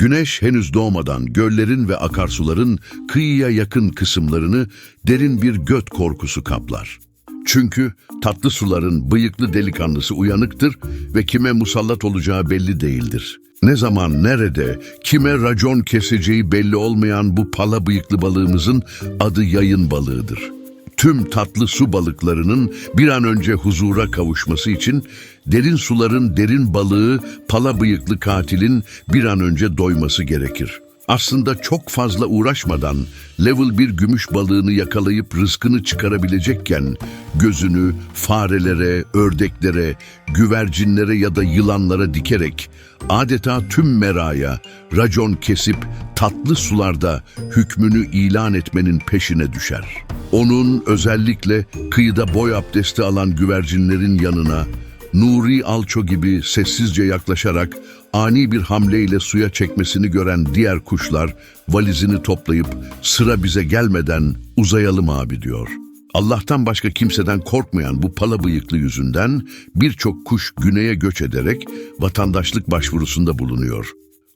Güneş henüz doğmadan göllerin ve akarsuların kıyıya yakın kısımlarını derin bir göt korkusu kaplar. Çünkü tatlı suların bıyıklı delikanlısı uyanıktır ve kime musallat olacağı belli değildir. Ne zaman, nerede, kime racon keseceği belli olmayan bu pala bıyıklı balığımızın adı yayın balığıdır. Tüm tatlı su balıklarının bir an önce huzura kavuşması için derin suların derin balığı pala bıyıklı katilin bir an önce doyması gerekir. Aslında çok fazla uğraşmadan level bir gümüş balığını yakalayıp rızkını çıkarabilecekken gözünü farelere, ördeklere, güvercinlere ya da yılanlara dikerek adeta tüm meraya racon kesip tatlı sularda hükmünü ilan etmenin peşine düşer. Onun özellikle kıyıda boy abdesti alan güvercinlerin yanına Nuri Alço gibi sessizce yaklaşarak ani bir hamleyle suya çekmesini gören diğer kuşlar valizini toplayıp sıra bize gelmeden uzayalım abi diyor. Allah'tan başka kimseden korkmayan bu pala bıyıklı yüzünden birçok kuş güneye göç ederek vatandaşlık başvurusunda bulunuyor.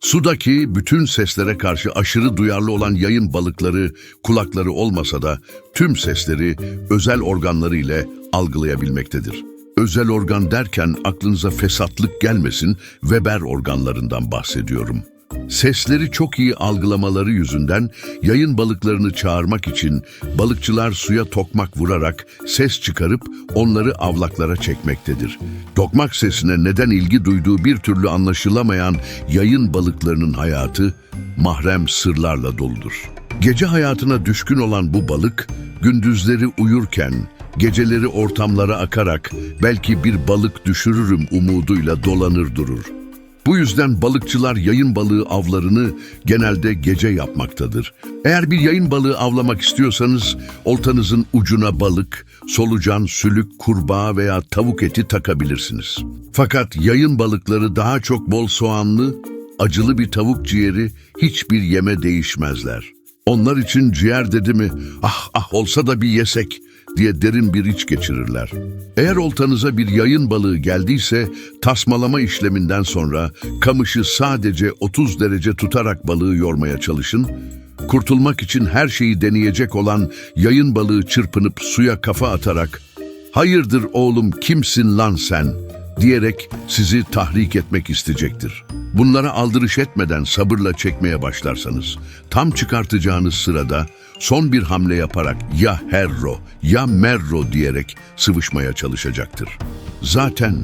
Sudaki bütün seslere karşı aşırı duyarlı olan yayın balıkları kulakları olmasa da tüm sesleri özel organları ile algılayabilmektedir. Özel organ derken aklınıza fesatlık gelmesin Weber organlarından bahsediyorum. Sesleri çok iyi algılamaları yüzünden yayın balıklarını çağırmak için balıkçılar suya tokmak vurarak ses çıkarıp onları avlaklara çekmektedir. Tokmak sesine neden ilgi duyduğu bir türlü anlaşılamayan yayın balıklarının hayatı mahrem sırlarla doludur. Gece hayatına düşkün olan bu balık gündüzleri uyurken geceleri ortamlara akarak belki bir balık düşürürüm umuduyla dolanır durur. Bu yüzden balıkçılar yayın balığı avlarını genelde gece yapmaktadır. Eğer bir yayın balığı avlamak istiyorsanız oltanızın ucuna balık, solucan, sülük, kurbağa veya tavuk eti takabilirsiniz. Fakat yayın balıkları daha çok bol soğanlı, acılı bir tavuk ciğeri hiçbir yeme değişmezler. Onlar için ciğer dedi mi, ah ah olsa da bir yesek diye derin bir iç geçirirler. Eğer oltanıza bir yayın balığı geldiyse tasmalama işleminden sonra kamışı sadece 30 derece tutarak balığı yormaya çalışın. Kurtulmak için her şeyi deneyecek olan yayın balığı çırpınıp suya kafa atarak "Hayırdır oğlum kimsin lan sen?" Diyerek sizi tahrik etmek isteyecektir. Bunlara aldırış etmeden sabırla çekmeye başlarsanız, tam çıkartacağınız sırada son bir hamle yaparak ya herro ya merro diyerek sıvışmaya çalışacaktır. Zaten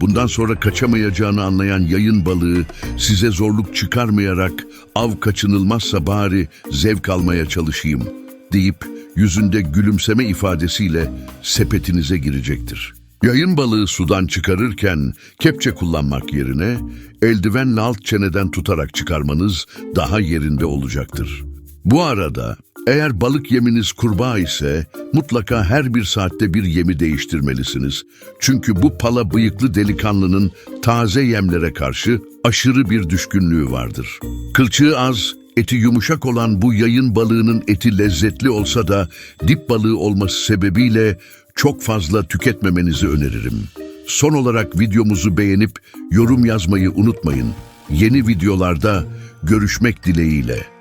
bundan sonra kaçamayacağını anlayan yayın balığı size zorluk çıkarmayarak av kaçınılmazsa bari zevk almaya çalışayım deyip yüzünde gülümseme ifadesiyle sepetinize girecektir. Yayın balığı sudan çıkarırken kepçe kullanmak yerine eldivenle alt çeneden tutarak çıkarmanız daha yerinde olacaktır. Bu arada eğer balık yeminiz kurbağa ise mutlaka her bir saatte bir yemi değiştirmelisiniz. Çünkü bu pala bıyıklı delikanlının taze yemlere karşı aşırı bir düşkünlüğü vardır. Kılçığı az, eti yumuşak olan bu yayın balığının eti lezzetli olsa da dip balığı olması sebebiyle çok fazla tüketmemenizi öneririm. Son olarak videomuzu beğenip yorum yazmayı unutmayın. Yeni videolarda görüşmek dileğiyle.